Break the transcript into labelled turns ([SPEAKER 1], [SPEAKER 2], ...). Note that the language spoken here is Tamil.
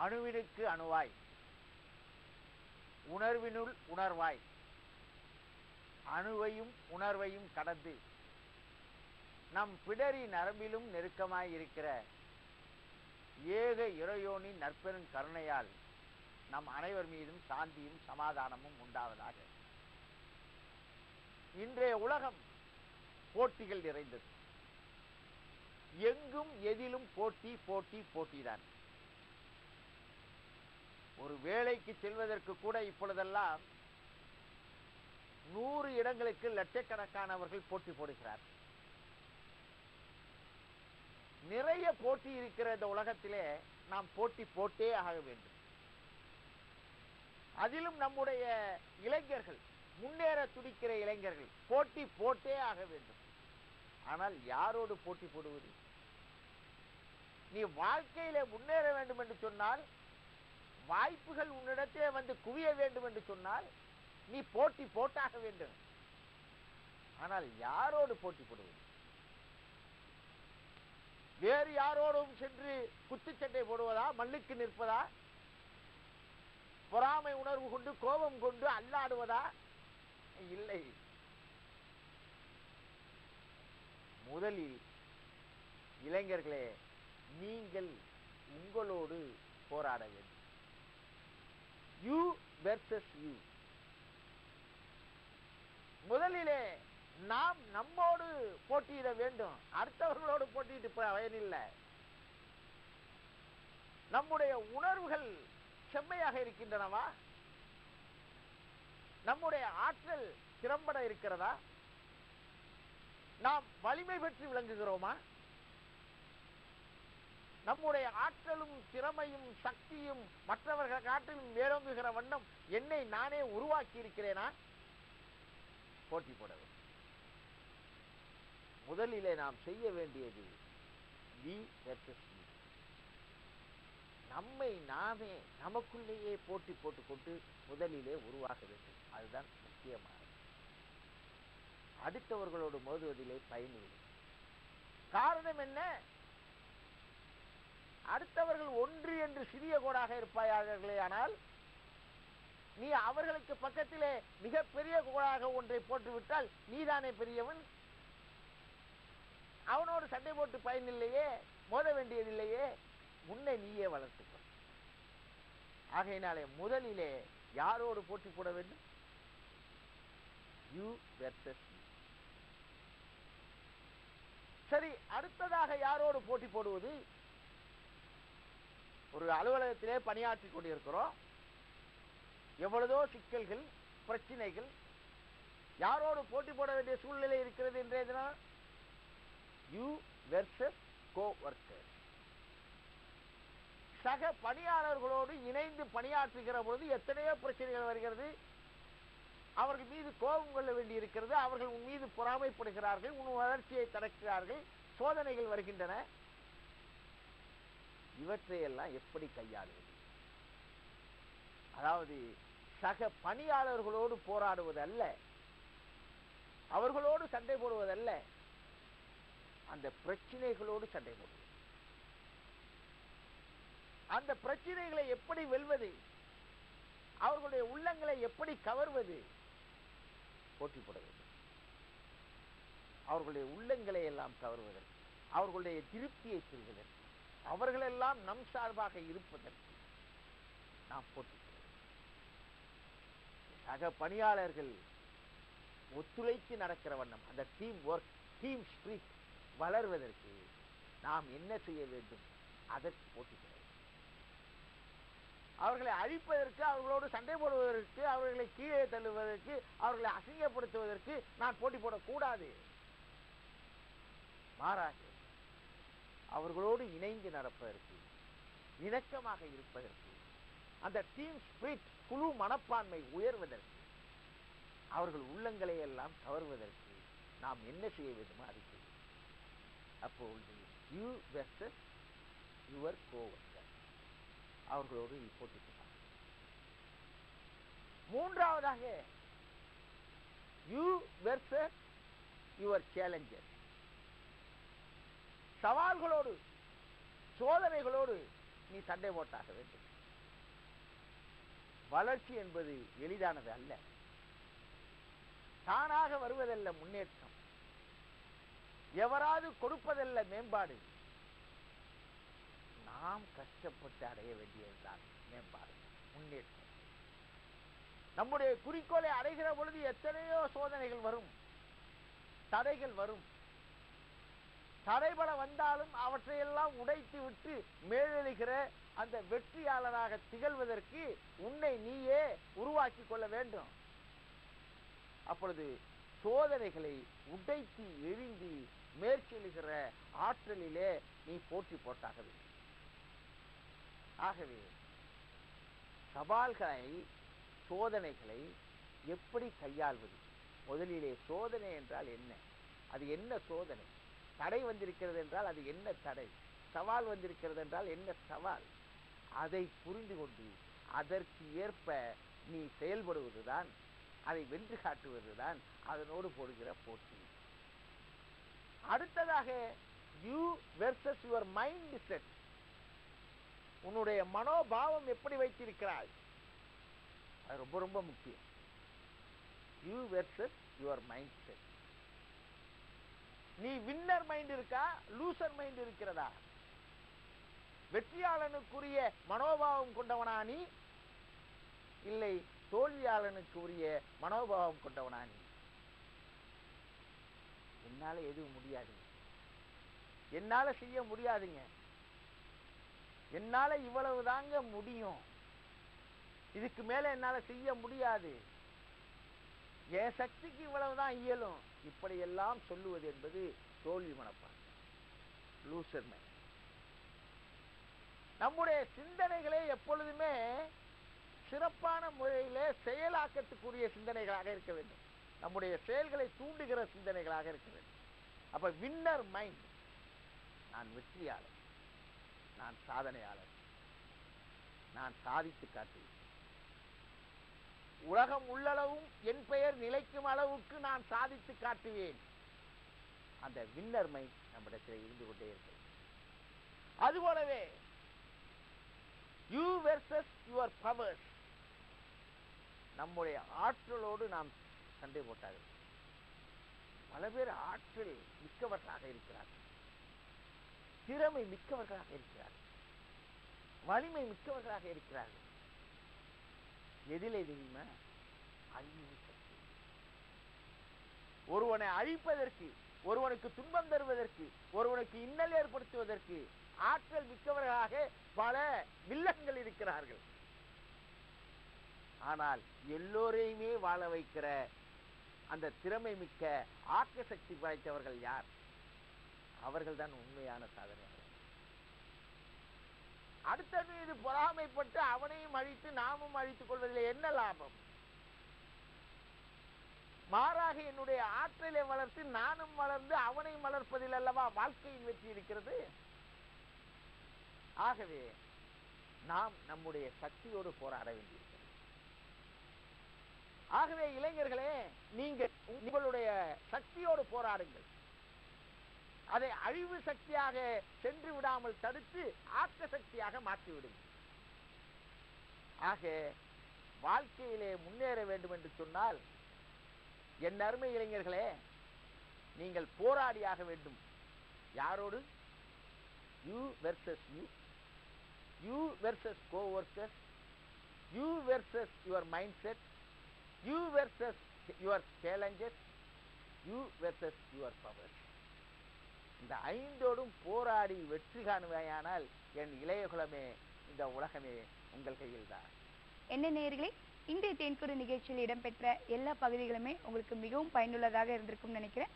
[SPEAKER 1] அணுவினுக்கு அணுவாய். உணர்வினுள் உணர்வாய். அணுவையும் உணர்வையும் கடந்து. நம் பிடரி நரம்பிலும் நெருக்கமாய் இருக்கிற ஏக இறையோனின் நற்பெரும் கருணையால் நம் அனைவர் மீதும் சாந்தியும் சமாதானமும் உண்டாவதாக. இன்றைய உலகம் போட்டிகள் நிறைந்தது. எங்கும் எதிலும் போட்டி போட்டி போட்டிதான். ஒரு வேலைக்கு செல்வதற்கு கூட இப்பொழுதெல்லாம் நூறு இடங்களுக்கு லட்சக்கணக்கானவர்கள் போட்டி போடுகிறார். நிறைய போட்டி இருக்கிற இந்த உலகத்திலே நாம் போட்டி போட்டே ஆக வேண்டும். அதிலும் நம்முடைய இளைஞர்கள் முன்னேற துடிக்கிற இளைஞர்கள் போட்டி போட்டே ஆக வேண்டும். ஆனால் யாரோடு போட்டி போடுவது? நீ வாழ்க்கையில முன்னேற வேண்டும் என்று சொன்னால் வாய்ப்புகள் உன்னிடத்தே வந்து குவிய வேண்டும் என்று சொன்னால் நீ போட்டி போட்டாக வேண்டும். ஆனால் யாரோடு போட்டி போடுவது? வேறு யாரோடும் சென்று குத்துச்சண்டை போடுவதா? மல்லுக்கு நிற்பதா? பொறாமை உணர்வு கொண்டு கோபம் கொண்டு அல்லாடுவதா? இல்லை. முதலில் இளைஞர்களே நீங்கள் உங்களோடு போராட வேண்டும். யூ வெர்சஸ் யூ முதலிலே நாம் நம்மோடு போட்டியிட வேண்டும். அடுத்தவர்களோடு போட்டியிட்டு பயனில்லை நம்முடைய உணர்வுகள் செம்மையாக இருக்கின்றனவா? நம்முடைய ஆற்றல் திறம்பட இருக்கிறதா? நாம் வலிமை பெற்று விளங்குகிறோமா? நம்முடைய ஆற்றலும் திறமையும் சக்தியும் மற்றவர்கள் காட்டிலும் மேலோங்குகிற வண்ணம் என்னை நானே உருவாக்கி இருக்கிறேனா போட்டி போட வேண்டும். முதலிலே நாம் செய்ய வேண்டியது வெர்சஸ் நம்மை நாமே நமக்குள்ளேயே போட்டி போட்டுக்கொண்டு முதலிலே உருவாக வேண்டும். அதுதான் முக்கியமானது. அடுத்தவர்களோடு மோதுவதிலே பயனில்லை காரணம் என்ன? அடுத்தவர்கள் ஒன்று என்று சிறிய கோடாக இருப்பாயார்களே ஆனால் நீ அவர்களுக்கு பக்கத்திலே மிக பெரிய கோடாக ஒன்றை போட்டுவிட்டால் நீதானே பெரியவன்? அவனோடு சண்டை போட்டு பயனில்லையே மோத வேண்டியதில்லையே உன்னை நீயே வளர்த்துக்க ஆகையினாலே முதலிலே யாரோடு போட்டி போட வேண்டும்? யூ வெர்சஸ் சரி அடுத்ததாக யாரோடு போட்டி போடுவது? ஒரு அலுவலகத்திலே பணியாற்றி கொண்டிருக்கிறோம். எவ்வளதோ சிக்கல்கள் பிரச்சனைகள் யாரோடு போட்டி போட வேண்டிய சூழ்நிலை இருக்கிறது என்றே தினம்? யூ வெர்சஸ் கோ ஒர்க்கர் சக பணியாளர்களோடு இணைந்து பணியாற்றுகிற பொழுது எத்தனையோ பிரச்சனைகள் வருகிறது. அவர்கள் மீது கோபம் கொள்ள வேண்டி இருக்கிறது. அவர்கள் உன் மீது பொறாமைப்படுகிறார்கள். உன் வளர்ச்சியை தடுக்கிறார்கள். சோதனைகள் வருகின்றன. இவற்றையெல்லாம் எப்படி கையாளுவது? அதாவது சக பணியாளர்களோடு போராடுவது அல்ல அவர்களோடு சண்டை போடுவதல்ல அந்த பிரச்சனைகளோடு சண்டை போடுவது. அந்த பிரச்சனைகளை எப்படி வெல்வது? அவர்களுடைய உள்ளங்களை எப்படி கவர்வது? போட்டி போட வேண்டும். அவர்களுடைய உள்ளங்களை எல்லாம் கவர்வதற்கு அவர்களுடைய திருப்தியை பெறுவதற்கு. அவர்களெல்லாம் நம் சார்பாக இருப்பதற்கு நாம் போட்டி சக பணியாளர்கள் ஒத்துழைத்து நடக்கிற வண்ணம் அந்த டீம் ஒர்க் டீம் ஸ்பிரிட் வளர்வதற்கு நாம் என்ன செய்ய வேண்டும்? அதற்கு போட்டி அவர்களை அழிப்பதற்கு அவர்களோடு சண்டை போடுவதற்கு அவர்களை கீழே தள்ளுவதற்கு அவர்களை அசிங்கப்படுத்துவதற்கு நான் போட்டி போடக்கூடாது. மாறாக அவர்களோடு இணைந்து நடப்பதற்கு இணக்கமாக இருப்பதற்கு அந்த டீம் ஸ்பிரிட் குழு மனப்பான்மை உயர்வதற்கு அவர்கள் உள்ளங்களை எல்லாம் கவர்வதற்கு நாம் என்ன செய்ய வேண்டுமோ அதை செய்ய வேண்டும். அப்பொழுது யூ வெர்சஸ் யுவர் கோவர்க்கர் அவர்களோடு நீ மூன்றாவதாக யூ வெர்சஸ் யுவர் சேலஞ்சர் சவால்களோடு சோதனைகளோடு நீ சண்டை போட்டாக வேண்டும். வளர்ச்சி என்பது எளிதானது அல்ல. தானாக வருவதல்ல முன்னேற்றம். எவராது கொடுப்பதல்ல மேம்பாடு. நாம் கஷ்டப்பட்டு அடைய வேண்டியதுதான் மேம்பாடு முன்னேற்றம். நம்முடைய குறிக்கோளை அடைகிற பொழுது எத்தனையோ சோதனைகள் வரும் தடைகள் வரும். தடைபட வந்தாலும் அவற்றையெல்லாம் உடைத்து விட்டு மேலெழுகிற அந்த வெற்றியாளராக திகழ்வதற்கு உன்னை நீயே உருவாக்கி கொள்ள வேண்டும். அப்பொழுது சோதனைகளை உடைத்து எரிந்து மேற்கெழுகிற ஆற்றலிலே நீ போற்றி போட்டாக ஆகவே சவால்களை சோதனைகளை எப்படி கையாள்வது? முதலிலே சோதனை என்றால் என்ன? அது என்ன சோதனை? தடை வந்திருக்கிறது என்றால் அது என்ன தடை? சவால் வந்திருக்கிறது என்றால் என்ன சவால்? அதை புரிந்து கொண்டு அதற்கு ஏற்ப நீ செயல்படுவது தான் அதை வென்று காட்டுவதுதான் அதனோடு போடுகிற போட்டி. அடுத்ததாக you versus your mind set உன்னுடைய மனோபாவம் எப்படி வைத்திருக்கிறாய்? அது ரொம்ப ரொம்ப முக்கியம். You versus your mind set நீ வின்னர் மைண்ட் இருக்கா? லூசர் மைண்ட் இருக்கிறதா? வெற்றியாளனுக்குரிய மனோபாவம் கொண்டவனா நீ? இல்லை தோல்வியாளனுக்கு உரிய மனோபாவம் கொண்டவனா நீ? என்னால எதுவும் முடியாதுங்க. என்னால செய்ய முடியாதுங்க. என்னால இவ்வளவு தாங்க முடியும். இதுக்கு மேல என்னால செய்ய முடியாது. என் சக்திக்கு இவ்வளவுதான் இயலும். இப்படியெல்லாம் சொல்லுவது என்பது தோல்வி மனப்பான் லூசர் நம்முடைய சிந்தனைகளே எப்பொழுதுமே சிறப்பான முறையிலே செயலாக்கத்துக்குரிய சிந்தனைகளாக இருக்க வேண்டும். நம்முடைய செயல்களை தூண்டுகிற சிந்தனைகளாக இருக்க வேண்டும். அப்ப வின்னர் மைண்ட் நான் வெற்றியாளர் நான் சாதனையாளர் நான் சாதித்து காட்டுவேன் உலகம் உள்ளளவும் என் பெயர் நிலைக்கும் அளவுக்கு நான் சாதித்து காட்டுவேன். அந்த வின்னர்மை நம்மிடத்தில் இருந்து கொண்டே இருக்கிறது. அதுபோலவே யூ வெர்சஸ் யுவர் பவர்ஸ் நம்முடைய ஆற்றலோடு நாம் சண்டை போட்டார்கள். பல பேர் ஆற்றல் மிக்கவர்களாக இருக்கிறார்கள். திறமை மிக்கவர்களாக இருக்கிறார்கள். வலிமை மிக்கவர்களாக இருக்கிறார்கள். எதிலே தெரியுமா? அழிவு சக்தி. ஒருவனை அழிப்பதற்கு ஒருவனுக்கு துன்பம் தருவதற்கு ஒருவனுக்கு இன்னல் ஏற்படுத்துவதற்கு ஆற்றல் மிக்கவர்களாக பல வில்லங்கள் இருக்கிறார்கள். ஆனால் எல்லோரையுமே வாழ வைக்கிற அந்த திறமை மிக்க ஆக்க சக்தி படைத்தவர்கள் யார்? அவர்கள் தான் உண்மையான சாதனை. அடுத்த மீது பொறாமைப்பட்டு அவனையும் அழித்து நாமும் அழித்துக் கொள்வதில் என்ன லாபம்? மாறாக என்னுடைய ஆற்றலை வளர்த்து நானும் வளர்ந்து அவனை வளர்ப்பதில் அல்லவா வாழ்க்கையின் வெற்றி இருக்கிறது? ஆகவே நாம் நம்முடைய சக்தியோடு போராட வேண்டியிருக்கிறது. ஆகவே இளைஞர்களே நீங்கள் உங்களுடைய சக்தியோடு போராடுங்கள். அதை அழிவு சக்தியாக சென்று விடாமல் தடுத்து ஆக்க சக்தியாக மாற்றிவிடும். ஆக வாழ்க்கையிலே முன்னேற வேண்டும் என்று சொன்னால் என் அருமை இளைஞர்களே நீங்கள் போராடியாக வேண்டும். யாரோடு? You versus you you versus coworkers you versus your mind set you versus your challenges you versus your powers இந்த ஐந்தோடும் போராடி வெற்றி காணுவேயானால் என் இளைய குலமே இந்த உலகமே உங்கள் கையில் தான்
[SPEAKER 2] என்ன நேர்களே இன்றைய தேன்குறு நிகழ்ச்சியில் இடம்பெற்ற எல்லா பகுதிகளுமே உங்களுக்கு மிகவும் பயனுள்ளதாக இருந்திருக்கும்னு நினைக்கிறேன்.